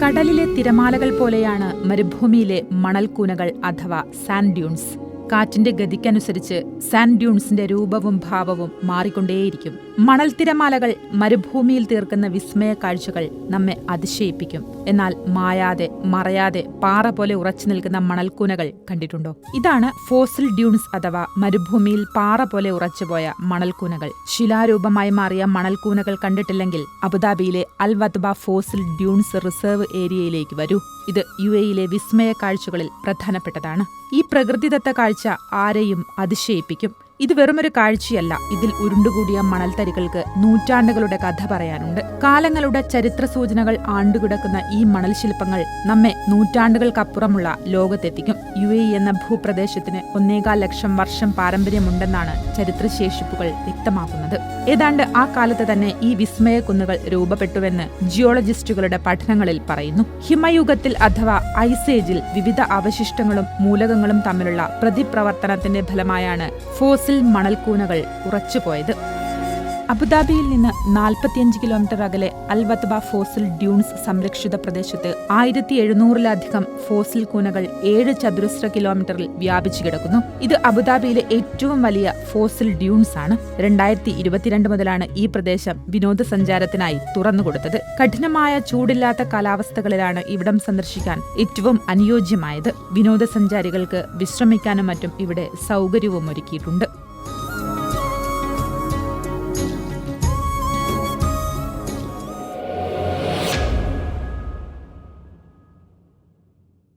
കടലിലെ തിരമാലകൾ പോലെയാണ് മരുഭൂമിയിലെ മണൽക്കൂനകൾ അഥവാ സാൻഡ് ഡ്യൂൺസ് കാറ്റിന്റെ ഗതിക്കനുസരിച്ച് സാൻഡ് ഡ്യൂൺസിന്റെ രൂപവും ഭാവവും മാറിക്കൊണ്ടേയിരിക്കും. മണൽത്തിരമാലകൾ മരുഭൂമിയിൽ തീർക്കുന്ന വിസ്മയ കാഴ്ചകൾ നമ്മെ അതിശയിപ്പിക്കും. എന്നാൽ മായാതെ മറയാതെ പാറ പോലെ ഉറച്ചു നിൽക്കുന്ന മണൽക്കൂനകൾ കണ്ടിട്ടുണ്ടോ? ഇതാണ് ഫോസിൽ ഡ്യൂൺസ് അഥവാ മരുഭൂമിയിൽ പാറ പോലെ ഉറച്ചുപോയ മണൽക്കൂനകൾ. ശിലാരൂപമായി മാറിയ മണൽക്കൂനകൾ കണ്ടിട്ടില്ലെങ്കിൽ അബുദാബിയിലെ Al Wathba fossil dunes reserve ഏരിയയിലേക്ക് വരൂ. ഇത് യു എയിലെ വിസ്മയ കാഴ്ചകളിൽ പ്രധാനപ്പെട്ടതാണ്. ഈ പ്രകൃതിദത്ത കാഴ്ച ആരെയും അതിശയിപ്പിക്കും ഇത് വെറുമൊരു കാഴ്ചയല്ല. ഇതിൽ ഉരുണ്ടുകൂടിയ മണൽത്തരികൾക്ക് നൂറ്റാണ്ടുകളുടെ കഥ പറയാനുണ്ട്. കാലങ്ങളുടെ ചരിത്ര സൂചനകൾ ആണ്ടുകിടക്കുന്ന ഈ മണൽ ശില്പങ്ങൾ നമ്മെ നൂറ്റാണ്ടുകൾക്കപ്പുറമുള്ള ലോകത്തെത്തിക്കും. യു എ എന്ന ഭൂപ്രദേശത്തിന് ഒന്നേകാൽ ലക്ഷം വർഷം പാരമ്പര്യമുണ്ടെന്നാണ് ചരിത്രശേഷിപ്പുകൾ വ്യക്തമാക്കുന്നത്. ഏതാണ്ട് ആ കാലത്ത് തന്നെ ഈ വിസ്മയ കുന്നുകൾ രൂപപ്പെട്ടുവെന്ന് ജിയോളജിസ്റ്റുകളുടെ പഠനങ്ങളിൽ പറയുന്നു. ഹിമയുഗത്തിൽ അഥവാ ഐസേജിൽ വിവിധ അവശിഷ്ടങ്ങളും മൂലകങ്ങളും തമ്മിലുള്ള പ്രതിപ്രവർത്തനത്തിന്റെ ഫലമായാണ് ഫോസിൽ മണൽക്കൂനകൾ ഉറച്ചുപോയത്. അബുദാബിയിൽ നിന്ന് നാൽപ്പത്തിയഞ്ച് കിലോമീറ്റർ അകലെ അൽവത്ബ ഫോസിൽ ഡ്യൂൺസ് സംരക്ഷിത പ്രദേശത്ത് ആയിരത്തി എഴുന്നൂറിലധികം ഫോസിൽ കൂനകൾ ഏഴ് ചതുരശ്ര കിലോമീറ്ററിൽ വ്യാപിച്ചു കിടക്കുന്നു. ഇത് അബുദാബിയിലെ ഏറ്റവും വലിയ ഫോസിൽ ഡ്യൂൺസ് ആണ്. രണ്ടായിരത്തി ഇരുപത്തിരണ്ട് മുതലാണ് ഈ പ്രദേശം വിനോദസഞ്ചാരത്തിനായി തുറന്നുകൊടുത്തത്. കഠിനമായ ചൂടില്ലാത്ത കാലാവസ്ഥകളിലാണ് ഇവിടം സന്ദർശിക്കാൻ ഏറ്റവും അനുയോജ്യമായത്. വിനോദസഞ്ചാരികൾക്ക് വിശ്രമിക്കാനും മറ്റും ഇവിടെ സൗകര്യവും ഒരുക്കിയിട്ടുണ്ട്.